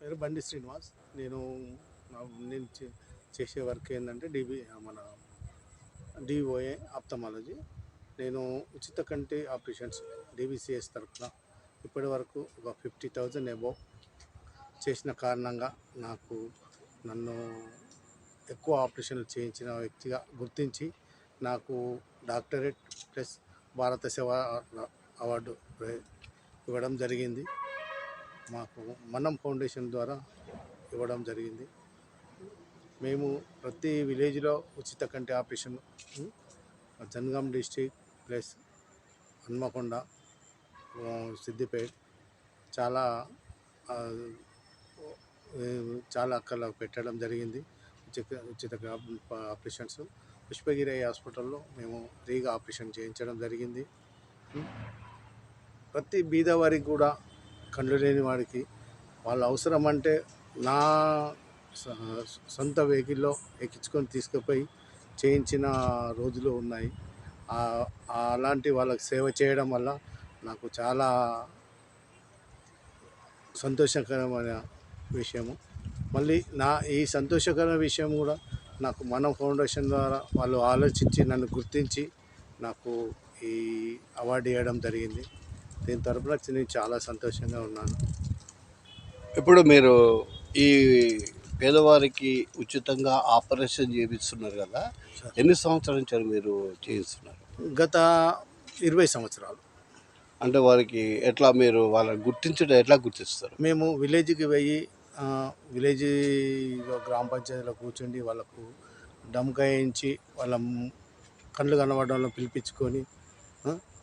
పేరు బండి శ్రీనివాస్. నేను నేను చే- చేసే వర్క్ ఏంటంటే డిబి మన డిఓఏ ఆప్తమాలజీ. నేను ఉచిత కంటి ఆపరేషన్స్ డిబిసిఎస్ తరఫున ఇప్పటి వరకు ఒక ఫిఫ్టీ థౌజండ్ అబోవ్ చేసిన కారణంగా నాకు నన్ను ఎక్కువ ఆపరేషన్లు చేయించిన వ్యక్తిగా గుర్తించి నాకు డాక్టరేట్ ప్లస్ భారత సేవ అవార్డు ఇవ్వడం జరిగింది. మాకు మనం ఫౌండేషన్ ద్వారా ఇవ్వడం జరిగింది. మేము ప్రతి విలేజ్లో ఉచిత కంటి ఆపరేషన్ ఉం, జనగాం డిస్టిక్ ప్లస్ హన్మకొండ సిద్దిపేట్ చాలా చాలా అక్కడ పెట్టడం జరిగింది. ఉచిత ఉచిత ఆపరేషన్స్. పుష్పగిరి హాస్పిటల్లో మేము ఫ్రీగా ఆపరేషన్ చేయించడం జరిగింది. ప్రతి బీదవారికి కూడా కళ్ళు లేని వాడికి వాళ్ళ అవసరం అంటే నా సొంత వెహికల్లో ఎక్కించుకొని తీసుకుపోయి చేయించిన రోజులు ఉన్నాయి. అలాంటి వాళ్ళకి సేవ చేయడం వల్ల నాకు చాలా సంతోషకరమైన విషయము. మళ్ళీ నా ఈ సంతోషకరమైన విషయం కూడా నాకు మనం ఫౌండేషన్ ద్వారా వాళ్ళు ఆలోచించి నన్ను గుర్తించి నాకు ఈ అవార్డు ఇవ్వడం జరిగింది. దీని తరపున నేను చాలా సంతోషంగా ఉన్నాను. ఇప్పుడు మీరు ఈ పేదవారికి ఉచితంగా ఆపరేషన్ చేపిస్తున్నారు కదా. ఎన్ని సంవత్సరాల నుంచి మీరు చేయిస్తున్నారు? గత ఇరవై సంవత్సరాలు. అంటే వారికి ఎట్లా మీరు వాళ్ళని గుర్తించడం ఎట్లా గుర్తిస్తారు? మేము విలేజ్కి ఆ, విలేజ్ గ్రామ పంచాయతీలో కూర్చుండి వాళ్ళకు డమ్కాయించి వాళ్ళ కళ్ళు కనబడడంలో పిలిపించుకొని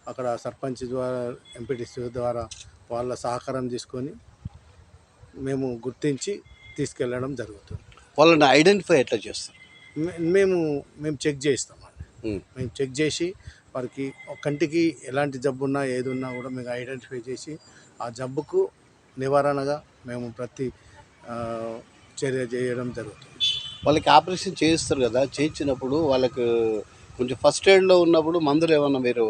అక్కడ సర్పంచ్ ద్వారా ఎంపీటీసీ ద్వారా వాళ్ళ సహకారం తీసుకొని మేము గుర్తించి తీసుకెళ్ళడం జరుగుతుంది. వాళ్ళని ఐడెంటిఫై ఎట్లా చేస్తారు? మేము మేము చెక్ చేస్తామండి. మేము చెక్ చేసి వారికి ఒక కంటికి ఎలాంటి జబ్బు ఉన్నా ఏది ఉన్నా కూడా మేము ఐడెంటిఫై చేసి ఆ జబ్బుకు నివారణగా మేము ప్రతి చర్య చేయడం జరుగుతుంది. వాళ్ళకి ఆపరేషన్ చేయిస్తారు కదా చేయించినప్పుడు వాళ్ళకు కొంచెం ఫస్ట్ ఎయిడ్లో ఉన్నప్పుడు మందులు ఏమన్నా మీరు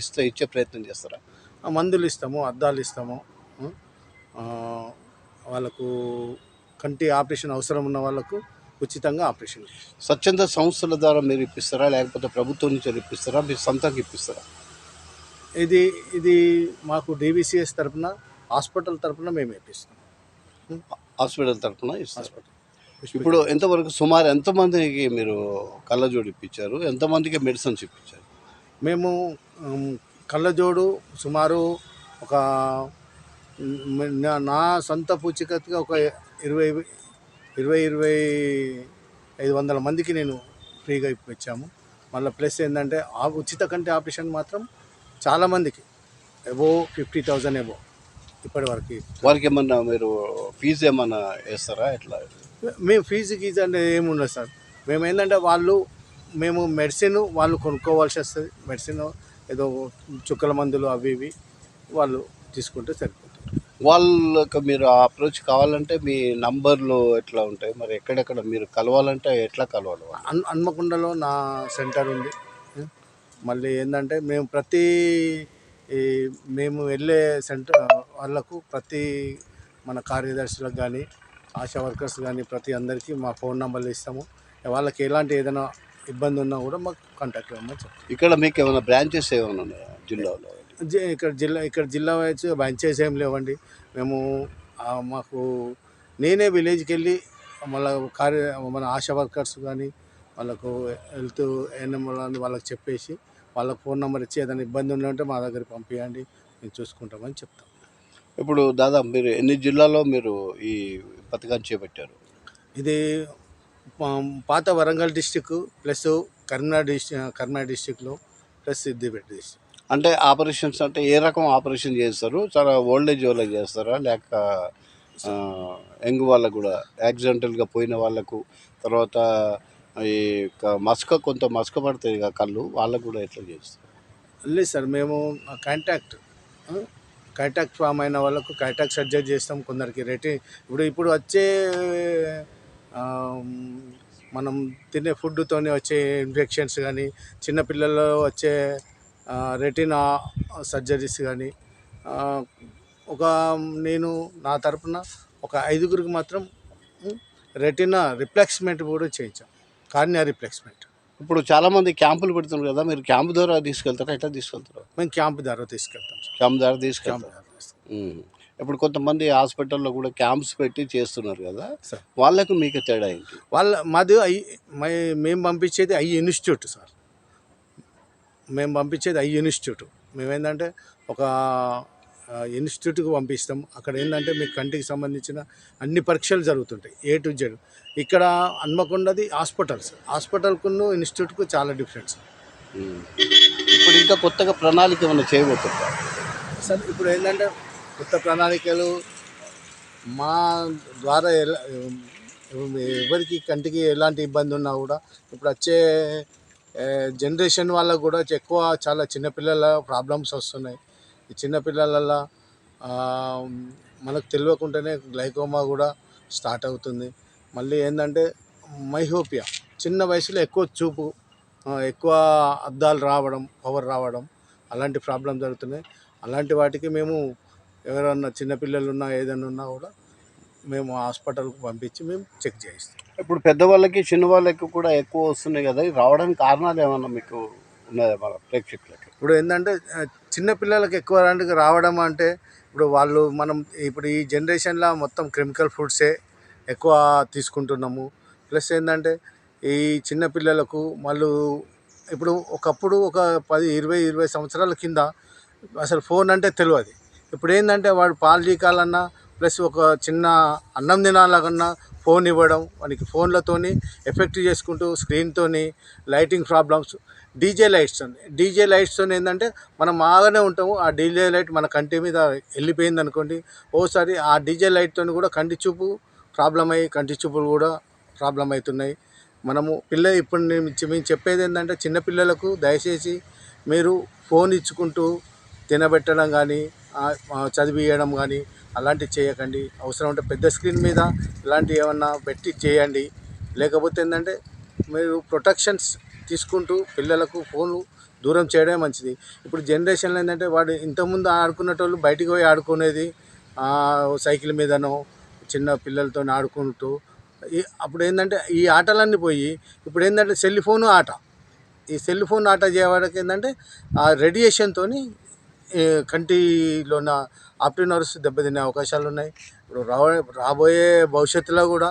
ఇస్తే ఇచ్చే ప్రయత్నం చేస్తారా? ఆ మందులు ఇస్తాము అద్దాలు ఇస్తాము వాళ్ళకు కంటి ఆపరేషన్ అవసరం ఉన్న వాళ్ళకు ఉచితంగా ఆపరేషన్. స్వచ్ఛంద సంస్థల ద్వారా మీరు ఇప్పిస్తారా? లేకపోతే ప్రభుత్వం నుంచి ఇప్పిస్తారా? మీరు సొంతంగా ఇప్పిస్తారా? ఇది ఇది మాకు డివిసిఎస్ తరపున హాస్పిటల్ తరపున మేము ఇప్పిస్తాం. హాస్పిటల్ తరఫున ఇస్తారు. హాస్పిటల్. ఇప్పుడు ఎంతవరకు సుమారు ఎంతమందికి మీరు కళ్ళజోడు ఇప్పించారు? ఎంతమందికి మెడిసిన్స్ ఇప్పించారు? మేము కళ్ళజోడు సుమారు ఒక నా సొంత పూచికత్తుగా ఒక ఇరవై ఇరవై ఇరవై ఐదు వందల మందికి నేను ఫ్రీగా ఇప్పించాము. మళ్ళీ ప్లస్ ఏంటంటే ఆ ఉచిత కంటి ఆపరేషన్ మాత్రం చాలామందికి ఎబో ఫిఫ్టీ థౌజండ్ ఎబో ఇప్పటి వరకు వారికి ఏమన్నా మీరు ఫీజు ఏమన్నా వేస్తారా? ఎట్లా? మేము ఫీజు గీజు అంటే ఏముండదు సార్. మేము ఏంటంటే వాళ్ళు మేము మెడిసిన్ వాళ్ళు కొనుక్కోవాల్సి వస్తుంది. మెడిసిన్ ఏదో చుక్కల మందులు అవి ఇవి వాళ్ళు తీసుకుంటే సరిపోతుంది. వాళ్ళకి మీరు అప్రోచ్ కావాలంటే మీ నంబర్లు ఎట్లా ఉంటాయి? మరి ఎక్కడెక్కడ మీరు కలవాలంటే ఎట్లా కలవాలి? అన్ హన్మకొండలో నా సెంటర్ ఉంది. మళ్ళీ ఏంటంటే మేము ప్రతి ఈ మేము వెళ్ళే సెంటర్ వాళ్ళకు ప్రతి మన కార్యదర్శులకు కానీ ఆశా వర్కర్స్ కానీ ప్రతి అందరికీ మా ఫోన్ నెంబర్లు ఇస్తాము. వాళ్ళకి ఎలాంటి ఏదైనా ఇబ్బంది ఉన్నా కూడా మాకు కాంటాక్ట్ అవ్వమని చెప్తాం. ఇక్కడ మీకు ఏమైనా బ్రాంచెస్ ఏమైనా ఉన్నాయా జిల్లాలో? ఇక్కడ జిల్లా ఇక్కడ జిల్లా వైజ్ బంచెస్ ఏం లేవండి. మేము మాకు నేనే విలేజ్కి వెళ్ళి మళ్ళీ కార్య మన ఆశా వర్కర్స్ కానీ వాళ్ళకు హెల్త్ ఏఎన్ఎం వాళ్ళకి చెప్పేసి వాళ్ళకి ఫోన్ నెంబర్ ఇచ్చి ఏదైనా ఇబ్బంది ఉందంటే మా దగ్గరికి పంపించండి మేము చూసుకుంటామని చెప్తాం. ఇప్పుడు దాదాపు మీరు ఎన్ని జిల్లాలో మీరు ఈ పథకాన్ని చేపట్టారు? ఇది పాత Warangal district plus Karimnagar district Karimnagar డిస్టిక్లో ప్లస్ సిద్దిపేట డిస్టిక్. అంటే ఆపరేషన్స్ అంటే ఏ రకం ఆపరేషన్ చేస్తారు? చాలా ఓల్డ్ ఏజ్ వాళ్ళకి చేస్తారా? లేక యంగ్ వాళ్ళకు కూడా యాక్సిడెంటల్గా పోయిన వాళ్ళకు తర్వాత ఈ మసక కొంత మసక పడుతుంది ఇక కళ్ళు వాళ్ళకు కూడా ఎట్లా చేస్తారు? లేదు సార్ మేము కాంటాక్ట్ కాంటాక్ట్ ఫామ్ అయిన వాళ్ళకు కాంటాక్ట్ సర్జరీ చేస్తాం కొందరికి రెటి ఇప్పుడు ఇప్పుడు వచ్చే మనం తినే ఫుడ్తోనే వచ్చే ఇన్ఫెక్షన్స్ కానీ చిన్నపిల్లల్లో వచ్చే రెటినా సర్జరీస్ కానీ ఒక నేను నా తరపున ఒక ఐదుగురికి మాత్రం రెటినా రిప్లేస్మెంట్ కూడా చేయించాం. కార్నియా రిప్లేస్మెంట్ ఇప్పుడు చాలా మంది క్యాంపులు పెడుతున్నారు కదా మీరు క్యాంప్ ద్వారా తీసుకెళ్తారా ఎట్లా తీసుకెళ్తారు? మేము క్యాంప్ ద్వారా తీసుకెళ్తాం. క్యాంప్ ద్వారా తీసుకెళ్తాం. ఇప్పుడు కొంతమంది హాస్పిటల్లో కూడా క్యాంప్స్ పెట్టి చేస్తున్నారు కదా సార్. వాళ్ళకు మీకు తేడా ఏంటి? వాళ్ళ మాది ఐ మేము పంపించేది ఐ ఇన్స్టిట్యూట్ సార్. మేము పంపించేది ఐ ఇన్స్టిట్యూట్. మేమేంటంటే ఒక ఇన్స్టిట్యూట్కి పంపిస్తాం. అక్కడ ఏంటంటే మీకు కంటికి సంబంధించిన అన్ని పరీక్షలు జరుగుతుంటాయి ఏ టు జెడ్. ఇక్కడ హన్మకొండది హాస్పిటల్స్. హాస్పిటల్కును ఇన్స్టిట్యూట్కు చాలా డిఫరెన్స్. ఇప్పుడు ఇంకా కొత్తగా ప్రణాళిక ఏమైనా చేయబోతుందా సార్ ఇప్పుడు ఏంటంటే కొత్త ప్రణాళికలు మా ద్వారా ఎలా ఎవరికి కంటికి ఎలాంటి ఇబ్బంది ఉన్నా కూడా ఇప్పుడు వచ్చే జనరేషన్ వాళ్ళకు కూడా ఎక్కువ చాలా చిన్నపిల్లల ప్రాబ్లమ్స్ వస్తున్నాయి. ఈ చిన్నపిల్లల మనకు తెలియకుండానే గ్లైకోమా కూడా స్టార్ట్ అవుతుంది. మళ్ళీ ఏంటంటే మైహోపియా చిన్న వయసులో ఎక్కువ చూపు ఎక్కువ అద్దాలు రావడం పవర్ రావడం అలాంటి ప్రాబ్లం జరుగుతున్నాయి. అలాంటి వాటికి మేము ఎవరన్నా చిన్నపిల్లలు ఉన్నా ఏదైనా ఉన్నా కూడా మేము హాస్పిటల్కి పంపించి మేము చెక్ చేయిస్తాం. ఇప్పుడు పెద్దవాళ్ళకి చిన్న వాళ్ళకి కూడా ఎక్కువ వస్తున్నాయి కదా. రావడానికి కారణాలు ఏమన్నా మీకు ఉన్నాయా మన ప్రేక్షకులకి? ఇప్పుడు ఏంటంటే చిన్నపిల్లలకి ఎక్కువ రాంటికి రావడం అంటే ఇప్పుడు వాళ్ళు మనం ఇప్పుడు ఈ జనరేషన్లో మొత్తం కెమికల్ ఫుడ్సే ఎక్కువ తీసుకుంటున్నాము. ప్లస్ ఏంటంటే ఈ చిన్నపిల్లలకు వాళ్ళు ఇప్పుడు ఒకప్పుడు ఒక పది ఇరవై ఇరవై సంవత్సరాల కింద అసలు ఫోన్ అంటే తెలియదు ఇప్పుడు ఏంటంటే వాడు పాలు చీకాలన్నా ప్లస్ ఒక చిన్న అన్నం తినాలన్నా ఫోన్ ఇవ్వడం వానికి ఫోన్లతోని ఎఫెక్ట్ చేసుకుంటూ స్క్రీన్తోని lighting problems DJ lights DJ లైట్స్తో ఏంటంటే మనం బాగానే ఉంటాము ఆ డీజే లైట్ మన కంటి మీద వెళ్ళిపోయింది అనుకోండి ఓసారి ఆ డీజే లైట్తో కూడా కంటి చూపు ప్రాబ్లం అయ్యి కంటి చూపులు కూడా ప్రాబ్లం అవుతున్నాయి. మనము పిల్ల ఇప్పుడు నేను మేము చెప్పేది ఏంటంటే చిన్నపిల్లలకు దయచేసి మీరు ఫోన్ ఇచ్చుకుంటూ తినబెట్టడం కానీ చదివియడం కానీ అలాంటివి చేయకండి. అవసరం ఉంటే పెద్ద స్క్రీన్ మీద ఇలాంటివి ఏమన్నా పెట్టి చేయండి. లేకపోతే ఏంటంటే మీరు ప్రొటెక్షన్స్ తీసుకుంటూ పిల్లలకు ఫోన్ దూరం చేయడమే మంచిది. ఇప్పుడు జనరేషన్లో ఏంటంటే వాడు ఇంతకుముందు ఆడుకునేటోళ్ళు బయటికి పోయి ఆడుకునేది సైకిల్ మీదనో చిన్న పిల్లలతో ఆడుకుంటూ ఈ అప్పుడు ఏంటంటే ఈ ఆటలన్నీ పోయి ఇప్పుడు ఏంటంటే సెల్ ఫోన్ ఆట. ఈ సెల్ ఫోన్ ఆట చేయడానికి ఏంటంటే ఆ రేడియేషన్తో కంటిలోన ఆప్టినర్స్ దెబ్బతినే అవకాశాలు ఉన్నాయి ఇప్పుడు రా రాబోయే భవిష్యత్తులో కూడా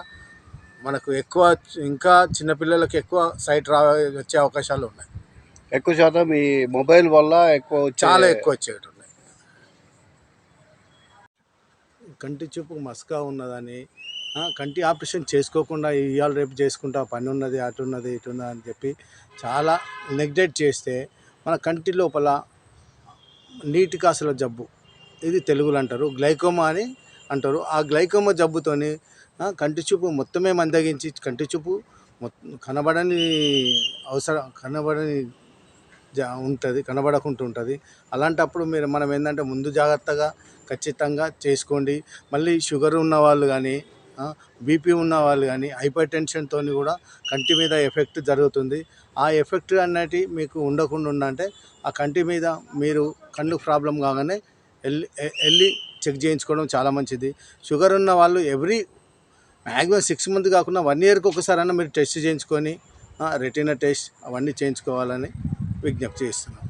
మనకు ఎక్కువ ఇంకా చిన్నపిల్లలకి ఎక్కువ సైట్ రా వచ్చే అవకాశాలు ఉన్నాయి ఎక్కువ శాతం ఈ మొబైల్ వల్ల ఎక్కువ చాలా ఎక్కువ వచ్చేవి ఉన్నాయి కంటి చూపు మస్కా ఉన్నదని కంటి ఆపరేషన్ చేసుకోకుండా ఇవాళ రేపు చేసుకుంటా పని ఉన్నది అటు ఉన్నది ఇటు ఉన్నది అని చెప్పి చాలా నెగ్లెక్ట్ చేస్తే మన కంటి లోపల నీటి కాసుల జబ్బు. ఇది తెలుగులో అంటారు. గ్లైకోమా అని అంటారు. ఆ గ్లైకోమా జబ్బుతోని కంటి చూపు మొత్తమే మందగించి కంటి చూపు మొత్తం కనబడని అవసరం కనబడని జా ఉంటుంది కనబడకుండా ఉంటుంది. అలాంటప్పుడు మీరు మనం ఏంటంటే ముందు జాగ్రత్తగా ఖచ్చితంగా చేసుకోండి. మళ్ళీ షుగర్ ఉన్న వాళ్ళు కానీ బీపీ ఉన్న వాళ్ళు కానీ హైపర్ టెన్షన్తో కూడా కంటి మీద ఎఫెక్ట్ జరుగుతుంది. ఆ ఎఫెక్ట్ అన్నటి మీకు ఉండకుండా ఉండంటే ఆ కంటి మీద మీరు కళ్ళు ప్రాబ్లం కాగానే వెళ్ళి వెళ్ళి చెక్ చేయించుకోవడం చాలా మంచిది. షుగర్ ఉన్న వాళ్ళు ఎవ్రీ మ్యాక్సిమం సిక్స్ మంత్ కాకుండా వన్ ఇయర్కి ఒకసారి అన్న మీరు టెస్ట్ చేయించుకొని రెటీనా టెస్ట్ అవన్నీ చేయించుకోవాలని విజ్ఞప్తి చేస్తున్నాను